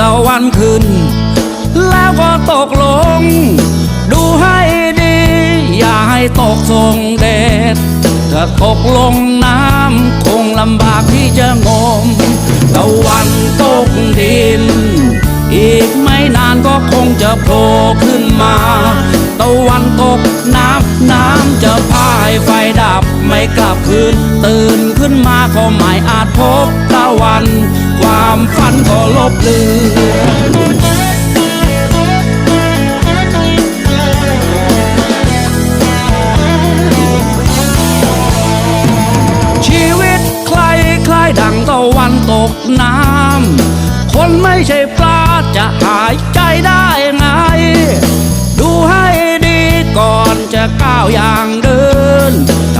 ตะวันขึ้น แล้วก็ตกลง ดูให้ดี อย่าให้ตกทรงเดชถ้าตกลงน้ำคงลำบากที่จะงมตะวันตกดิน อีกไม่นานก็คงจะโผล่ขึ้นมาตะวันตกน้ำน้ำจะพายไฟดับไม่กลับคืน ตื่นขึ้นมาก็ไม่อาจพบตะวัน ความฝันก็ลบเลือนชีวิตใครคล้ายดังตะวันตกน้ำ คนไม่ใช่ปลาจะหายใจได้ไง ดูให้ดีก่อนจะก้าวอย่างเดิ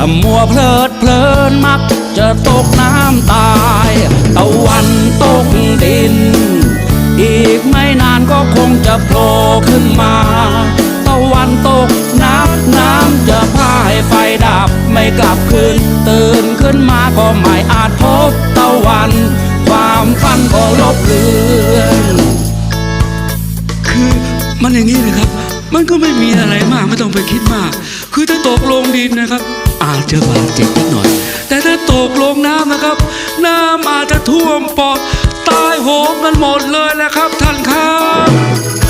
ถ้ามัวเพลิดเพลินมักจะตกน้ำตายตะวันตกดิน อีกไม่นานก็คงจะโผล่ขึ้นมาตะวันตกน้ำน้ำจะพายไฟดับไม่กลับคืน ตื่นขึ้นมาก็ไม่อาจพบตะวัน ความฝันก็ลบเลือนคือมันอย่างนี้นะครับ มันก็ไม่มีอะไรมากไม่ต้องไปคิดมาก คือถ้าตกลงดินนะครับ อาจจะบาดเจ็บนิดหน่อย แต่ถ้าตกลงน้ำนะครับ น้ำอาจจะท่วมปอดตายโหงกันหมดเลยแหละครับท่านครับ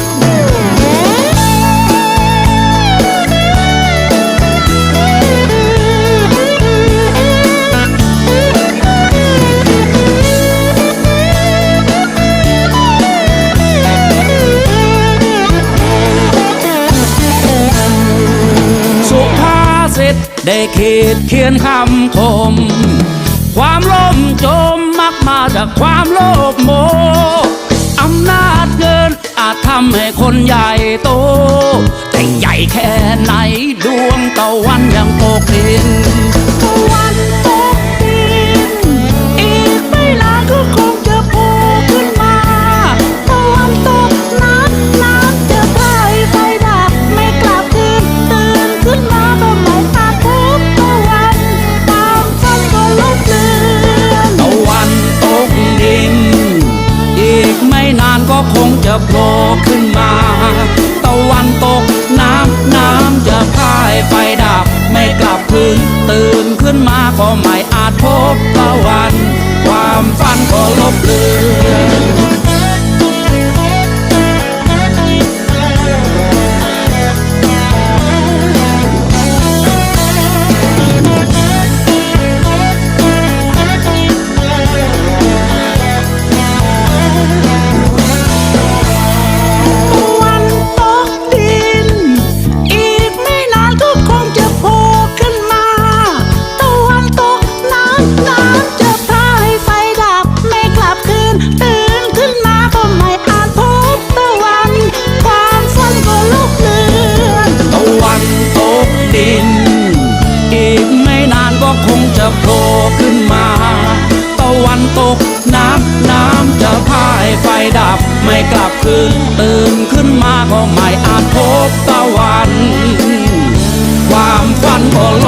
ดได้ขีดเขียนคำคม ความล่มจมมักมาจากความโลภโมอำนาจเกินอาจทำให้คนใหญ่โต แต่ใหญ่แค่ไหนดวงตะวันยังตกดิน จะโผล่ขึ้นมา ตะวันตกน้ำน้ำจะพายไฟดับ ไม่กลับคืนตื่นขึ้นมาก็ไม่ ดับไม่กลับคืน ตื่นขึ้นมาก็ไม่อาจพบตะวัน ความฝันก็ล